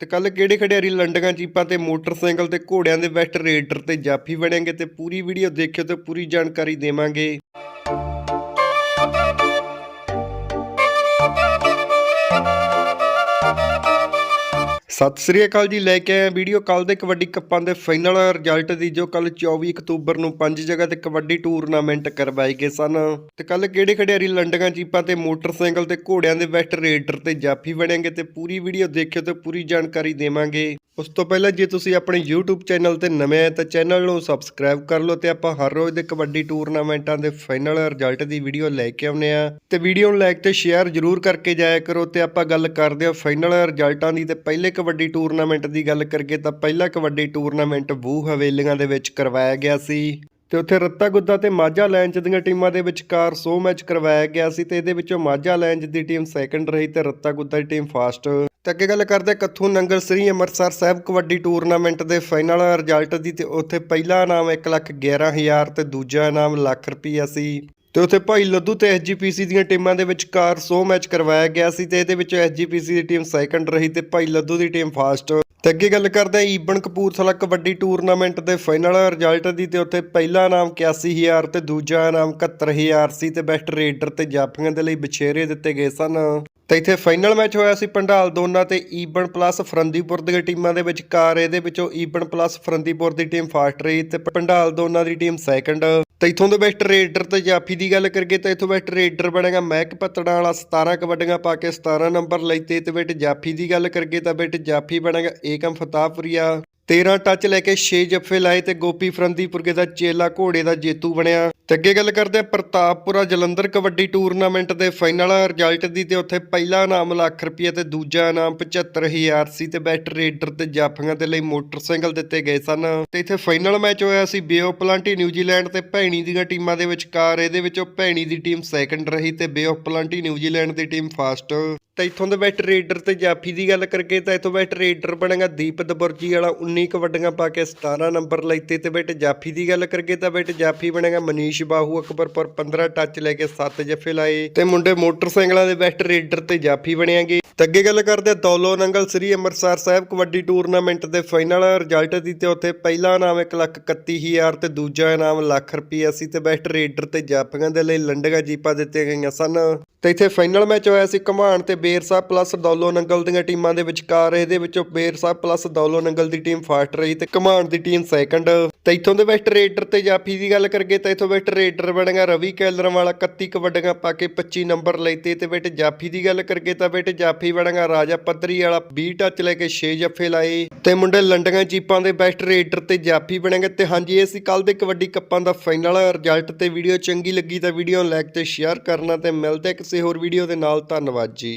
ਤੇ ਕੱਲ ਕਿਹੜੇ ਖਿਡਾਰੀ ਲੰਡਗਾ ਚੀਪਾਂ ਤੇ ਮੋਟਰਸਾਈਕਲ ਤੇ ਘੋੜਿਆਂ ਦੇ ਬੈਸਟ ਰੇਡਰ ਤੇ ਜਾਫੀ ਬਣेंगे ਤੇ ਪੂਰੀ ਵੀਡੀਓ ਦੇਖਿਓ ਤੇ ਪੂਰੀ ਜਾਣਕਾਰੀ ਦੇਵਾਂਗੇ। ਸਤਿ ਸ੍ਰੀ ਅਕਾਲ ਜੀ, ਲੈ ਕੇ ਆਏ ਵੀਡੀਓ। ਕੱਲ ਦੇ ਕਬੱਡੀ ਕੱਪਾਂ ਦੇ ਫਾਈਨਲ ਰਿਜ਼ਲਟ ਦੀ ਜੋ ਕੱਲ 24 ਅਕਤੂਬਰ ਨੂੰ ਪੰਜ ਜਗ੍ਹਾ ਤੇ ਕਬੱਡੀ ਟੂਰਨਾਮੈਂਟ ਕਰਵਾਏ ਗਏ ਸਨ। ਤੇ ਕੱਲ ਕਿਹੜੇ ਖਿਡਾਰੀ ਲੰਡਗਾ ਜੀਪਾਂ ਤੇ ਮੋਟਰਸਾਈਕਲ ਤੇ ਘੋੜਿਆਂ ਦੇ ਬੈਸਟ ਰੇਡਰ ਤੇ ਜਾਫੀ ਬਣेंगे ਤੇ ਪੂਰੀ ਵੀਡੀਓ ਦੇਖਿਓ ਤੇ ਪੂਰੀ ਜਾਣਕਾਰੀ ਦੇਵਾਂਗੇ। ਉਸ ਤੋਂ ਪਹਿਲਾਂ ਜੇ ਤੁਸੀਂ ਆਪਣੇ YouTube ਚੈਨਲ ਤੇ ਨਵੇਂ ਆਏ ਤਾਂ ਚੈਨਲ ਨੂੰ ਸਬਸਕ੍ਰਾਈਬ ਕਰ ਲਓ ਤੇ ਆਪਾਂ ਹਰ ਰੋਜ਼ ਦੇ ਕਬੱਡੀ ਟੂਰਨਾਮੈਂਟਾਂ ਦੇ ਫਾਈਨਲ ਰਿਜ਼ਲਟ ਦੀ ਵੀਡੀਓ ਲੈ ਕੇ ਆਉਂਦੇ ਆ ਤੇ ਵੀਡੀਓ ਨੂੰ ਲਾਈਕ ਤੇ ਸ਼ੇਅਰ ਜਰੂਰ ਕਰਕੇ ਜਾਇਆ ਕਰੋ ਤੇ ਆਪਾਂ ਗੱਲ ਕਰਦੇ ਹਾਂ ਫਾਈਨਲ ਰਿਜ਼ਲਟਾਂ ਦੀ ਤੇ ਪਹਿਲੇ ਕਬੱਡੀ ਟੂਰਨਾਮੈਂਟ ਦੀ ਗੱਲ ਕਰੀਏ ਤਾਂ ਪਹਿਲਾ ਕਬੱਡੀ ਟੂਰਨਾਮੈਂਟ ਵੂ ਹਵੇਲੀਆਂ ਦੇ ਵਿੱਚ ਕਰਵਾਇਆ ਗਿਆ ਸੀ ਤੇ ਉੱਥੇ ਰੱਤਾ ਗੁੱਦਾ ਤੇ ਮਾਝਾ ਲੈਂਚ ਦੀਆਂ ਟੀਮਾਂ ਦੇ ਵਿਚਕਾਰ 100 ਮੈਚ ਕਰਵਾਇਆ ਗਿਆ ਸੀ ਤੇ ਇਹਦੇ ਵਿੱਚੋਂ ਮਾਝਾ ਲੈਂਜ ਦੀ ਟੀਮ ਸੈਕੰਡ ਰਹੀ ਤੇ ਰੱਤਾ ਗੁੱਦਾ ਦੀ ਟੀਮ ਫਾਸਟ। ਤੇ ਅੱਗੇ ਗੱਲ ਕਰਦੇ ਹਾਂ ਕੱਥੂ ਨੰਗਲ ਸ੍ਰੀ ਅੰਮ੍ਰਿਤਸਰ ਸਾਹਿਬ ਕਬੱਡੀ ਟੂਰਨਾਮੈਂਟ ਦੇ ਫਾਈਨਲ ਰਿਜ਼ਲਟ ਦੀ ਤੇ ਉੱਥੇ ਪਹਿਲਾ ਇਨਾਮ 111000 ਤੇ ਦੂਜਾ ਇਨਾਮ ਲੱਖ ਰੁਪਈਆ ਸੀ। ਤੇ ਉੱਥੇ ਭਾਈ ਲੱਦੂ ਤੇ ਐਸਜੀਪੀਸੀ ਦੀਆਂ ਟੀਮਾਂ ਦੇ ਵਿਚਕਾਰ 100 ਮੈਚ ਕਰਵਾਇਆ ਗਿਆ ਸੀ ਤੇ ਇਹਦੇ ਵਿੱਚ ਐਸਜੀਪੀਸੀ ਦੀ ਟੀਮ ਸੈਕੰਡ ਰਹੀ ਤੇ ਭਾਈ ਲੱਦੂ ਦੀ ਟੀਮ ਫਾਸਟ ਤੇ ਅੱਗੇ ਗੱਲ ਕਰਦੇ ਹਾਂ ਈਬਨ ਕਪੂਰਥਲਾ ਕਬੱਡੀ ਟੂਰਨਾਮੈਂਟ ਦੇ ਫਾਈਨਲ ਰਿਜ਼ਲਟ ਦੀ ਤੇ ਉੱਥੇ ਪਹਿਲਾ ਇਨਾਮ 81000 ਤੇ ਦੂਜਾ ਇਨਾਮ 71000 ਸੀ ਤੇ ਬੈਸਟ ਰੇਡਰ ਤੇ ਜਾਫੀਆਂ ਦੇ ਲਈ ਬਛੇਰੇ ਦਿੱਤੇ ਗਏ ਸਨ। ਤੇ ਇੱਥੇ ਫਾਈਨਲ ਮੈਚ ਹੋਇਆ ਸੀ ਪੰਡਾਲ ਦੋਨਾ ਤੇ ਈਬਨ ਪਲੱਸ ਫਰੰਦੀਪੁਰ ਦੀਆਂ ਟੀਮਾਂ ਦੇ ਵਿਚਕਾਰ ਇਹਦੇ ਵਿੱਚੋਂ ਈਬਨ ਪਲੱਸ ਫਰੰਦੀਪੁਰ ਦੀ ਟੀਮ ਫਾਸਟ ਰਹੀ ਤੇ ਪੰਡਾਲ ਦੋਨਾ ਦੀ ਟੀਮ ਸੈਕੰਡ ਤਾਂ ਇਥੋਂ ਦੇ ਬੈਸਟ ਰੇਡਰ ਤੇ ਜਾਫੀ ਦੀ ਗੱਲ ਕਰੀਏ ਤਾਂ ਇਥੋਂ ਬੈਸਟ ਰੇਡਰ ਬਣੇਗਾ ਮਹਿਕ ਪਤੜਾ ਵਾਲਾ 17 ਕਬੱਡੀਆਂ ਪਾ ਕੇ 17 ਨੰਬਰ ਲੈਤੇ ਤੇ ਬੈਟ ਜਾਫੀ ਦੀ ਗੱਲ ਕਰੀਏ ਤਾਂ ਬੈਟ ਜਾਫੀ ਬਣੇਗਾ ਏਕਮ ਫਤਾਪੁਰੀਆ 13 ਟੱਚ ਲੈ ਕੇ 6 ਜੱਫੇ ਲਾਏ ਤੇ ਗੋਪੀ ਫਰੰਦੀਪੁਰਗੇ ਦਾ ਚੇਲਾ ਘੋੜੇ ਦਾ ਜੇਤੂ ਬਣਿਆ। ਤੇ ਅੱਗੇ ਗੱਲ ਕਰਦੇ ਆ ਪ੍ਰਤਾਪਪੁਰਾ ਜਲੰਧਰ ਕਬੱਡੀ ਟੂਰਨਾਮੈਂਟ ਦੇ ਫਾਈਨਲ ਰਿਜ਼ਲਟ ਦੀ ਤੇ ਉੱਥੇ ਪਹਿਲਾ ਇਨਾਮ ਲੱਖ ਰੁਪਏ ਤੇ ਦੂਜਾ ਇਨਾਮ 75000 ਸੀ ਤੇ ਬੈਸਟ ਰੇਡਰ ਤੇ ਜਾਫੀਆਂ ਦੇ ਲਈ ਮੋਟਰਸਾਈਕਲ ਦਿੱਤੇ ਗਏ ਸਨ। ਤੇ ਇੱਥੇ ਫਾਈਨਲ ਮੈਚ ਹੋਇਆ ਸੀ ਬੇਓ ਪਲਾਂਟੀ ਨਿਊਜ਼ੀਲੈਂਡ ਤੇ ਭੈਣੀ ਦੀਆਂ ਟੀਮਾਂ ਦੇ ਵਿਚਕਾਰ। ਇਹਦੇ ਵਿੱਚੋਂ ਭੈਣੀ ਦੀ ਟੀਮ ਸੈਕੰਡ ਰਹੀ ਤੇ ਬੇਓ ਪਲਾਂਟੀ ਨਿਊਜ਼ੀਲੈਂਡ ਦੀ ਟੀਮ ਫਾਸਟ। ਤੇ ਇੱਥੋਂ ਦੇ ਬੈਟ ਰੇਡਰ ਤੇ ਜਾਫੀ ਦੀ ਗੱਲ ਕਰਕੇ ਤਾਂ ਇੱਥੋਂ ਬੈਟ ਰੇਡਰ ਬਣੇਗਾ ਦੀਪ ਦਬੁਰਜੀ ਵਾਲਾ 19 ਕਬੱਡੀਆਂ ਪਾ ਕੇ 17 ਨੰਬਰ ਲੈਤੇ ਤੇ ਬੈਟ ਜਾਫੀ ਦੀ ਗੱਲ ਕਰਕੇ ਤਾਂ ਬੈਟ ਜਾਫੀ ਬਣੇਗਾ ਮਨੀਸ਼ ਬਾਹੂ ਅਕਬਰਪੁਰ 15 ਟੱਚ ਲੈ ਕੇ 7 ਜੱਫੇ ਲਾਏ ਤੇ ਮੁੰਡੇ ਮੋਟਰਸਾਈਕਲਾਂ ਦੇ ਬੈਸਟ ਰੇਡਰ ਤੇ ਜਾਫੀ ਬਣਿਆਗੇ। ਤੇ ਅੱਗੇ ਗੱਲ ਕਰਦੇ ਦੌਲੋ ਨੰਗਲ ਸ੍ਰੀ ਅੰਮ੍ਰਿਤਸਰ ਸਾਹਿਬ ਕਬੱਡੀ ਟੂਰਨਾਮੈਂਟ ਦੇ ਫਾਈਨਲ ਰਿਜ਼ਲਟ ਦੀ ਤੇ ਉੱਥੇ ਪਹਿਲਾ ਇਨਾਮ 131000 ਤੇ ਦੂਜਾ ਇਨਾਮ ਲੱਖ ਰੁਪਈਆ ਸੀ ਤੇ ਬੈਸਟ ਰੇਡਰ ਤੇ ਜਾਫੀਆਂ ਦੇ ਲਈ ਲੰਡਗਾ ਜੀਪਾਂ ਦਿੱਤੀਆਂ ਗਈਆਂ ਸਨ। ਤੇ ਇੱਥੇ ਫਾਈਨਲ ਮੈਚ ਹੋਇਆ ਸੀ ਘਮਾਣ ਤੇ ਬੇਰ ਸਾਹਿਬ ਪਲੱਸ ਦੌਲੋ ਨੰਗਲ ਦੀਆਂ ਟੀਮਾਂ ਦੇ ਵਿਚਕਾਰ, ਇਹਦੇ ਵਿੱਚੋਂ ਬੇਰ ਸਾਹਿਬ ਪਲੱਸ ਦੌਲੋ ਨੰਗਲ ਦੀ ਟੀਮ ਫਾਸਟ ਰਹੀ ਤੇ ਘਮਾਣ ਦੀ ਟੀਮ ਸੈਕੰਡ ਤੇ ਇੱਥੋਂ ਦੇ ਬੈਸਟ ਰੇਡਰ ਤੇ ਜਾਫੀ ਦੀ ਗੱਲ ਕਰੀਏ ਤਾਂ ਇੱਥੋਂ ਬੈਸਟ ਰੇਡਰ ਬਣੇਗਾ ਰਵੀ ਕੈਲਰ ਵਾਲਾ 31 ਕਬੱਡੀਆਂ ਪਾ ਕੇ 25 ਨੰਬਰ ਲੈਤੇ ਤੇ ਬੇਟੇ ਜਾਫੀ ਦੀ ਗੱਲ ਕਰੀਏ ਤਾਂ ਬੇਟੇ ਜਾਫੀ ਬਣੇਗਾ ਰਾਜਾ ਪੱਧਰੀ ਵਾਲਾ 20 ਟੱਚ ਲੈ ਕੇ 6 ਜੱਫੇ ਲਾਏ। ਤੇ ਮੁੰਡੇ ਲੰਡੀਆਂ ਚੀਪਾਂ ਦੇ ਬੈਸਟ ਰੇਡਰ ਤੇ ਜਾਫੀ ਬਣੇਗਾ ਤੇ ਹਾਂਜੀ, ਇਹ ਸੀ ਕੱਲ ਦੇ ਕਬੱਡੀ ਕੱਪਾਂ ਦਾ ਫਾਈਨਲ ਰਿਜ਼ਲਟ ਤੇ ਵੀਡੀਓ ਚੰਗੀ ਲੱਗੀ ਤਾਂ ਵੀਡੀਓ ਨੂੰ ਲਾਈਕ ਤੇ ਸ਼ੇਅਰ ਕਰਨਾ ਤੇ ਮਿਲਦੇ ਕਿਸੇ ਹੋਰ ਵੀਡੀਓ ਦੇ ਨਾਲ। ਧੰਨਵਾਦ ਜੀ।